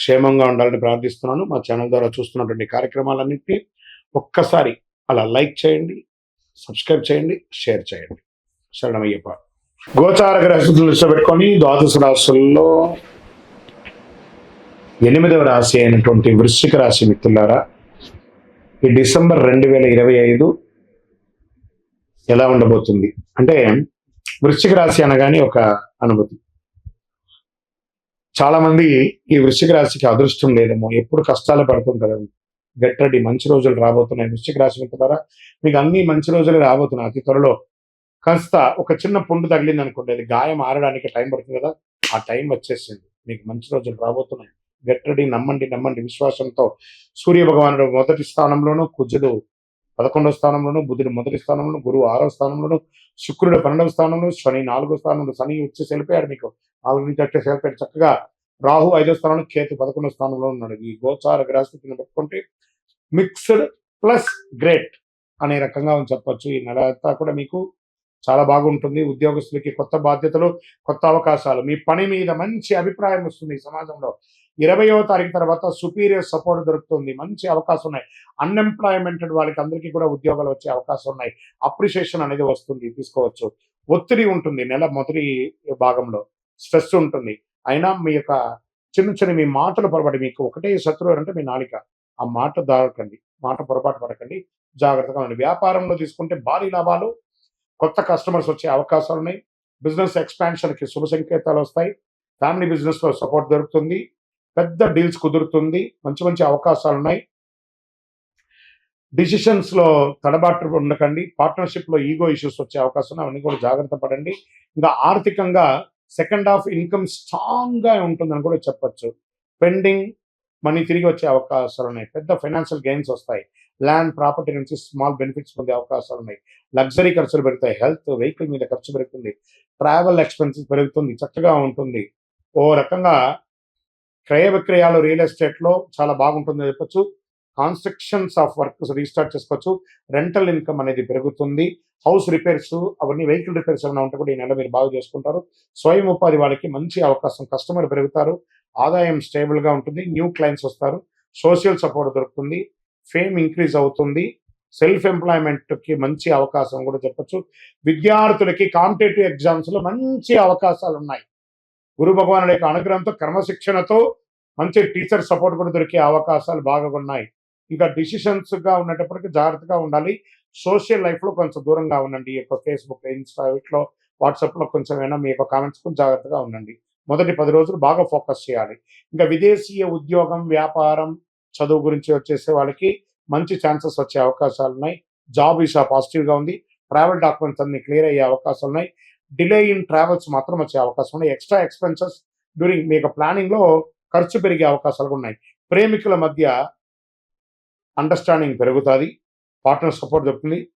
క్షేమంగా ఉండాలని ప్రార్థిస్తున్నాను. మా ఛానల్ ద్వారా చూస్తున్నటువంటి కార్యక్రమాలన్నింటినీ ఒక్కసారి అలా లైక్ చేయండి సబ్స్క్రైబ్ చేయండి షేర్ చేయండి. శరణమయ్యప్ప. గోచార గ్రహస్థితులు దృష్టి పెట్టుకొని ద్వాదశ రాశుల్లో ఎనిమిదవ రాశి అయినటువంటి వృశ్చిక రాశి మిత్రులారా ఈ డిసెంబర్ రెండు వేల ఇరవై ఐదు ఎలా ఉండబోతుంది? అంటే వృశ్చిక రాశి అనగానే ఒక అనుభూతి. చాలా మంది ఈ వృశ్చిక రాశికి అదృష్టం లేదేమో. ఎప్పుడు కష్టాలు పడుతుంటారు గట్టడి మంచి రోజులు రాబోతున్నాయి. వృశ్చిక రాశి మిత్రులారా మీకు అన్ని మంచి రోజులు రాబోతున్నాయి. అతి త్వరలో కాస్త ఒక చిన్న పుండు తగిలింది అనుకోండి అది గాయం ఆరడానికి టైం పడుతుంది కదా. ఆ టైం వచ్చేసింది. మీకు మంచి రోజులు రాబోతున్నాయి. గట్టడి నమ్మండి నమ్మండి. విశ్వాసంతో సూర్య భగవానుడు మొదటి స్థానంలోనూ కుజుడు పదకొండవ స్థానంలోను బుధుడు మొదటి స్థానంలో గురువు ఆరో స్థానంలోను శుక్రుడు పన్నెండవ స్థానంలో శని నాలుగో స్థానంలో శని వచ్చి వెళ్ళిపోయాడు మీకు. నాలుగు నుంచి వచ్చేసి వెళ్ళిపోయాడు చక్కగా రాహు ఐదో స్థానంలో కేతు పదకొండవ స్థానంలో ఉన్నాడు. ఈ గోచార గ్రహస్థితిని పెట్టుకుంటే మిక్స్డ్ ప్లస్ గ్రేట్ అనే రకంగా అని చెప్పొచ్చు. ఈ నెల అంతా కూడా మీకు చాలా బాగుంటుంది. ఉద్యోగస్తులకి కొత్త బాధ్యతలు కొత్త అవకాశాలు. మీ పని మీద మంచి అభిప్రాయం వస్తుంది సమాజంలో. ఇరవయో తారీఖు తర్వాత సుపీరియర్ సపోర్ట్ దొరుకుతుంది. మంచి అవకాశం ఉన్నాయి. అన్ఎంప్లాయ్మెంట్ వాళ్ళకి అందరికీ కూడా ఉద్యోగాలు వచ్చే అవకాశం ఉన్నాయి. అప్రిషియేషన్ అనేది వస్తుంది తీసుకోవచ్చు. ఒత్తిడి ఉంటుంది నెల మొదటి భాగంలో. స్ట్రెస్ ఉంటుంది. అయినా మీ యొక్క చిన్న చిన్న మీ మాటలు పొరపాటు మీకు ఒకటే శత్రువు అంటే మీ నాలిక. ఆ మాట దాడకండి మాట పొరపాటు పడకండి. జాగ్రత్తగా ఉండండి. వ్యాపారంలో తీసుకుంటే భారీ లాభాలు కొత్త కస్టమర్స్ వచ్చే అవకాశాలు ఉన్నాయి. బిజినెస్ ఎక్స్పాన్షన్కి శుభ సంకేతాలు వస్తాయి. ఫ్యామిలీ బిజినెస్లో సపోర్ట్ దొరుకుతుంది. పెద్ద డీల్స్ కుదురుతుంది. మంచి మంచి అవకాశాలు ఉన్నాయి డిసిషన్స్లో తడబాటు ఉండకండి. పార్ట్నర్షిప్లో ఈగో ఇష్యూస్ వచ్చే అవకాశం ఉన్నాయి. అవన్నీ కూడా జాగ్రత్త పడండి. ఇంకా ఆర్థికంగా సెకండ్ హాఫ్ ఇన్కమ్ స్ట్రాంగ్గా ఉంటుందని కూడా చెప్పచ్చు. పెండింగ్ మనీ తిరిగి వచ్చే అవకాశాలు ఉన్నాయి. పెద్ద ఫైనాన్షియల్ గెయిన్స్ వస్తాయి. ల్యాండ్ ప్రాపర్టీ నుంచి స్మాల్ బెనిఫిట్స్ పొందే అవకాశాలు ఉన్నాయి. లగ్జరీ ఖర్చులు పెరుగుతాయి. హెల్త్ వెహికల్ మీద ఖర్చు పెరుగుతుంది. ట్రావెల్ ఎక్స్పెన్సెస్ పెరుగుతుంది. చక్కగా ఉంటుంది. ఓ రకంగా క్రయ విక్రయాలు రియల్ ఎస్టేట్లో చాలా బాగుంటుందని చెప్పొచ్చు. కాన్స్ట్రక్షన్స్ ఆఫ్ వర్క్స్ రీస్టార్ట్ చేసుకోవచ్చు. రెంటల్ ఇన్కమ్ అనేది పెరుగుతుంది. హౌస్ రిపేర్స్ అవన్నీ వెహికల్ రిపేర్స్ ఏమైనా ఉంటే కూడా ఈ నెల మీరు బాగా చేసుకుంటారు. స్వయం ఉపాధి వాళ్ళకి మంచి అవకాశం కస్టమర్ పెరుగుతారు. ఆదాయం స్టేబుల్గా ఉంటుంది. న్యూ క్లయింట్స్ వస్తారు. సోషల్ సపోర్ట్ దొరుకుతుంది. ఫేమ్ ఇంక్రీజ్ అవుతుంది. సెల్ఫ్ ఎంప్లాయ్మెంట్కి మంచి అవకాశం కూడా చెప్పచ్చు. విద్యార్థులకి కాంపిటేటివ్ ఎగ్జామ్స్లో మంచి అవకాశాలు ఉన్నాయి గురు భగవానుడి యొక్క అనుగ్రహంతో క్రమశిక్షణతో మంచి టీచర్ సపోర్ట్ కూడా దొరికే అవకాశాలు బాగా ఉన్నాయి. ఇంకా డిసిషన్స్గా ఉన్నప్పటికీ జాగ్రత్తగా ఉండాలి. సోషల్ లైఫ్లో కొంచెం దూరంగా ఉండండి. ఈ యొక్క ఫేస్బుక్ ఇన్స్టా వీటిలో వాట్సాప్లో కొంచెం అయినా మీ యొక్క కామెంట్స్ కొంచెం జాగ్రత్తగా ఉండండి. మొదటి పది రోజులు బాగా ఫోకస్ చేయాలి. ఇంకా విదేశీయ ఉద్యోగం వ్యాపారం చదువు గురించి వచ్చేసే వాళ్ళకి మంచి ఛాన్సెస్ వచ్చే అవకాశాలు ఉన్నాయి. జాబ్ వీసా పాజిటివ్గా ఉంది. ట్రావెల్ డాక్యుమెంట్స్ అన్ని క్లియర్ అయ్యే అవకాశాలు ఉన్నాయి. డిలే ఇన్ ట్రావెల్స్ మాత్రం వచ్చే అవకాశం ఉన్నాయి. ఎక్స్ట్రా ఎక్స్పెన్సెస్ డ్యూరింగ్ మీ యొక్క ప్లానింగ్లో ఖర్చు పెరిగే అవకాశాలు ఉన్నాయి. ప్రేమికుల మధ్య అండర్స్టాండింగ్ పెరుగుతుంది. పార్ట్నర్ సపోర్ట్ దొరుకుతుంది.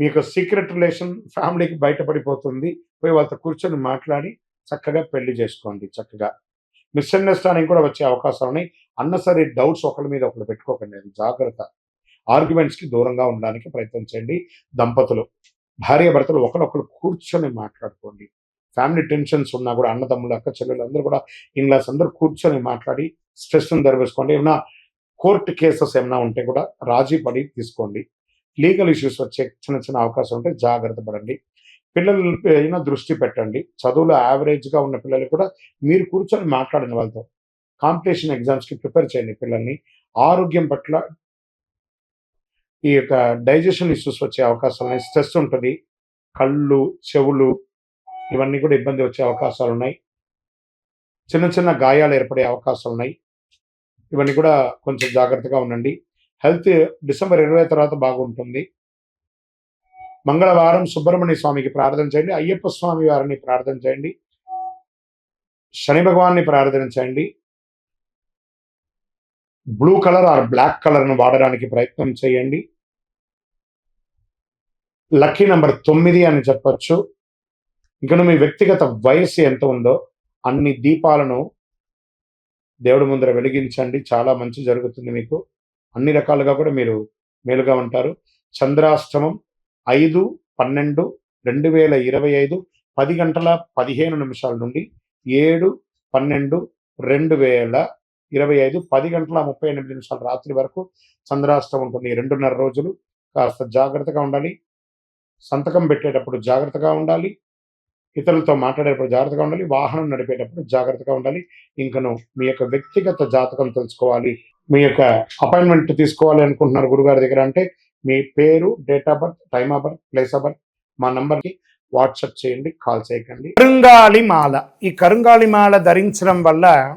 మీ యొక్క సీక్రెట్ రిలేషన్ ఫ్యామిలీకి బయటపడిపోతుంది. పోయి వాళ్ళతో కూర్చొని మాట్లాడి చక్కగా పెళ్ళి చేసుకోండి. చక్కగా మిస్అండర్స్టాండింగ్ కూడా వచ్చే అవకాశాలు ఉన్నాయి. అన్నసరి డౌట్స్ ఒకరి మీద ఒకరు పెట్టుకోకండి. జాగ్రత్త. ఆర్గ్యుమెంట్స్కి దూరంగా ఉండడానికి ప్రయత్నం చేయండి దంపతులు. భార్య భర్తలు ఒకరొకరు కూర్చొని మాట్లాడుకోండి. ఫ్యామిలీ టెన్షన్స్ ఉన్నా కూడా అన్నదమ్ములు అక్క చెల్లెలు అందరూ కూడా ఇంగ్లాస్ అందరూ కూర్చొని మాట్లాడి స్ట్రెస్ను దరివేసుకోండి. ఏమైనా కోర్టు కేసెస్ ఏమైనా ఉంటే కూడా రాజీ పడి తీసుకోండి. లీగల్ ఇష్యూస్ వచ్చే చిన్న చిన్న అవకాశం ఉంటే జాగ్రత్త పడండి. పిల్లల అయినా దృష్టి పెట్టండి. చదువులో యావరేజ్గా ఉన్న పిల్లలు కూడా మీరు కూర్చొని మాట్లాడిన వాళ్ళతో కాంపిటీషన్ ఎగ్జామ్స్కి ప్రిపేర్ చేయండి పిల్లల్ని. ఆరోగ్యం పట్ల ఈ యొక్క డైజెషన్ ఇష్యూస్ వచ్చే అవకాశాలు ఉన్నాయి. స్ట్రెస్ ఉంటుంది. కళ్ళు చెవులు ఇవన్నీ కూడా ఇబ్బంది వచ్చే అవకాశాలు ఉన్నాయి. చిన్న చిన్న గాయాలు ఏర్పడే అవకాశాలు ఉన్నాయి. ఇవన్నీ కూడా కొంచెం జాగ్రత్తగా ఉండండి. హెల్త్ డిసెంబర్ ఇరవై తర్వాత బాగుంటుంది. మంగళవారం సుబ్రహ్మణ్య స్వామికి ప్రార్థన చేయండి. అయ్యప్ప స్వామి వారిని ప్రార్థన చేయండి. శని భగవాన్ని ప్రార్థన చేయండి. బ్లూ కలర్ ఆర్ బ్లాక్ కలర్ను వాడడానికి ప్రయత్నం చేయండి. లక్కీ నెంబర్ తొమ్మిది అని చెప్పచ్చు. ఇకను మీ వ్యక్తిగత వయస్సు ఎంత ఉందో అన్ని దీపాలను దేవుడి ముందర వెలిగించండి. చాలా మంచి జరుగుతుంది మీకు. అన్ని రకాలుగా కూడా మీరు మేలుగా ఉంటారు. చంద్రాష్టమం ఐదు పన్నెండు రెండు వేల ఇరవై ఐదు పది గంటల పదిహేను నిమిషాల నుండి ఏడు పన్నెండు రెండు వేల ఇరవై ఐదు పది గంటల ముప్పై ఎనిమిది నిమిషాల రాత్రి వరకు చంద్రాష్టం ఉంటుంది. రెండున్నర రోజులు కాస్త జాగ్రత్తగా ఉండాలి. సంతకం పెట్టేటప్పుడు జాగ్రత్తగా ఉండాలి. ఇతరులతో మాట్లాడేటప్పుడు జాగ్రత్తగా ఉండాలి. వాహనం నడిపేటప్పుడు జాగ్రత్తగా ఉండాలి. ఇంకను మీ యొక్క వ్యక్తిగత జాతకం తెలుసుకోవాలి. మీ యొక్క అపాయింట్మెంట్ తీసుకోవాలి అనుకుంటున్నారు గురుగారి దగ్గర అంటే మీ పేరు date of birth time of birth place of birth మా నంబర్కి వాట్సాప్ చేయండి కాల్ చేయకండి. కరుంగాలి మాల ఈ కరుంగాలి మాల ధరించడం వల్ల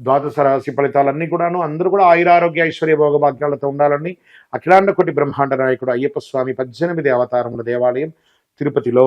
ద్వాదశ రాశి ఫలితాలన్నీ కూడాను అందరూ కూడా ఆయురారోగ్య ఐశ్వర్య భోగభాగ్యాలతో ఉండాలని అఖిలాండ కోటి బ్రహ్మాండ నాయకుడు అయ్యప్ప స్వామి పద్దెనిమిది అవతారముల దేవాలయం తిరుపతిలో